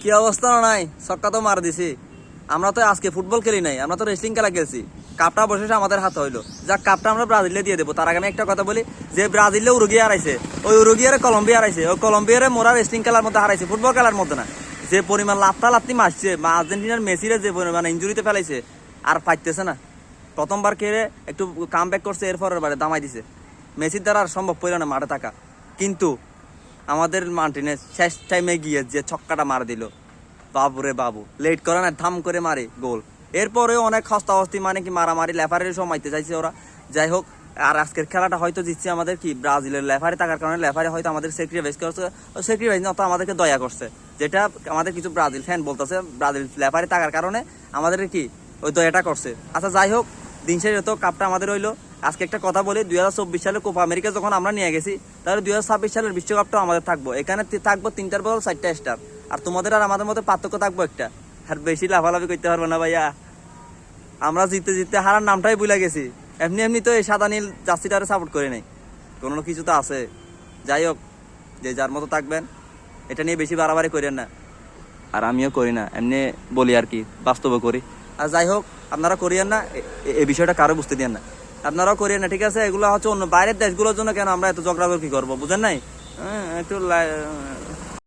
কি অবস্থা নাই? সক্কা তো মার দিছি। আমরা তো আজকে ফুটবল খেলি নাই, আমরা তো রেসলিং খেলা খেলছি। কাপটা অবশেষে আমাদের হাতে হইল। যাক, কাপটা আমরা ব্রাজিলে দিয়ে দেবো। তার আগে আমি একটা কথা বলি, যে ব্রাজিলে উরুগিয়া হারাইছে, ওই উরুগিয়ারে কলম্বিয়া হারাইছে। ওই কলম্বিয়ারে মোরা রেসলিং খেলার মধ্যে হারাইছে, ফুটবল খেলার মধ্যে না। যে পরিমাণ লাত্তা লাত্তি মারছে, বা আর্জেন্টিনার মেসিরে যে পরিমাণ ইঞ্জুরিতে ফেলাইছে, আর পাইতেছে না। প্রথমবার খেলে একটু কাম ব্যাক করছে, এরপরের বারে দামাই দিছে। মেসির দ্বারা আর সম্ভব না মাঠে থাকা। কিন্তু আমাদের মার্টিনেস শেষ টাইমে গিয়ে যে ছক্কাটা মার দিল। বাবু রে বাবু লেট করে না, ধাম করে মারে গোল। এরপরেও অনেক হস্তাহস্তি মানে কি মারামারি, লেফারের সময়তে চাইছে ওরা। যাই হোক, আর আজকের খেলাটা হয়তো জিতছে আমাদের কি, ব্রাজিলের লেফারি, থাকার কারণে লেফারি হয়তো আমাদের সেক্রিফাইস করছে। সেক্রিফাইস না, তো আমাদেরকে দয়া করছে। যেটা আমাদের কিছু ব্রাজিল ফ্যান বলতেছে, ব্রাজিল লেফারি থাকার কারণে আমাদের কি, ওই দয়াটা করছে। আচ্ছা যাই হোক, দিন শেষে তো কাপটা আমাদের হইল। আজকে একটা কথা বলি, দুই হাজার চব্বিশ সালে কোপা আমেরিকা যখন আমরা নিয়ে গেছি, তাহলে দুই হাজার ছাব্বিশ সালের বিশ্বকাপটাও আমাদের থাকব। এখানে থাকব তিনটার বদল চারটা স্টার আর তোমাদের আর আমাদের মধ্যে পার্থক্য থাকব একটা। আর বেশি লাফালাফি করতে পারব না ভাইয়া। আমরা জিততে জিততে হারার নামটাই ভুলে গেছি। এমনি এমনি তো এই সাদা নীল জার্সিটারে সাপোর্ট করে নেই। কোনো কিছু তো আছে। যাই হোক, যে যার মতো থাকবেন, এটা নিয়ে বেশি বাড়াবাড়ি করেন না। আর আমিও করি না, এমনি বলি আর কি বাস্তবে করি। আর যাই হোক, আপনারা করিয়েন না এই বিষয়টা কারও বুঝতে দিয়েন না। আপনারাও করিয়ে না ঠিক আছে? এগুলো হচ্ছে অন্য বাইরের দেশগুলোর জন্য কেন আমরা এত কি করব? বুঝেন নাই? হ্যাঁ, একটু